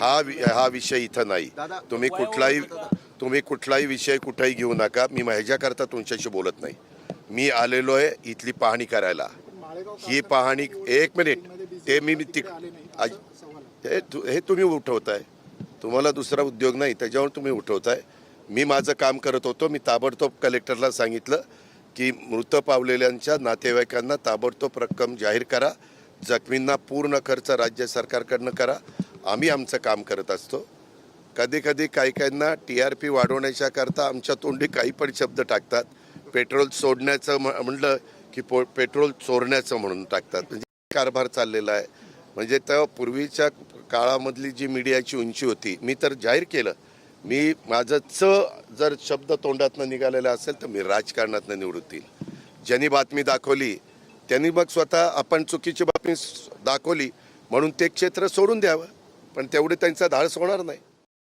हा हा विषय इथं नाही. तुम्ही कुठलाही तुम्ही कुठलाही विषय कुठेही घेऊ नका. मी ह्याच्याकरता तुमच्याशी बोलत नाही. मी आलेलो आहे इथली पाहणी करायला. ही पाहणी एक मिनिट. ते मी तिक हे हे तुम्ही उठवताय. तुम्हाला दुसरा उद्योग नाही त्याच्यावर तुम्ही उठवताय. मी माझं काम करत होतो. मी ताबडतोब कलेक्टरला सांगितलं की मृत पावलेल्यांच्या नातेवाईकांना ताबडतोब रक्कम जाहीर करा. जखमींना पूर्ण खर्च राज्य सरकारकडनं करा. आम्ही आमचं काम करत असतो. कधी कधी काही काहींना टी आर पी वाढवण्याच्या करता आमच्या तोंडी काही पण शब्द टाकतात. पेट्रोल सोडण्याचं म्हणलं की पो पेट्रोल चोरण्याचं म्हणून टाकतात. म्हणजे कारभार चाललेला आहे. म्हणजे त्या पूर्वीच्या काळामधली जी मीडियाची उंची होती मी तर जाहीर केलं. मी माझं च जर शब्द तोंडातनं निघालेला असेल तर मी राजकारणातनं निवृत्त येईल. ज्यांनी बातमी दाखवली त्यांनी मग स्वतः आपण चुकीची बातमी दाखवली म्हणून ते क्षेत्र सोडून द्यावं. पण तेवढे त्यांचा धाडस होणार नाही.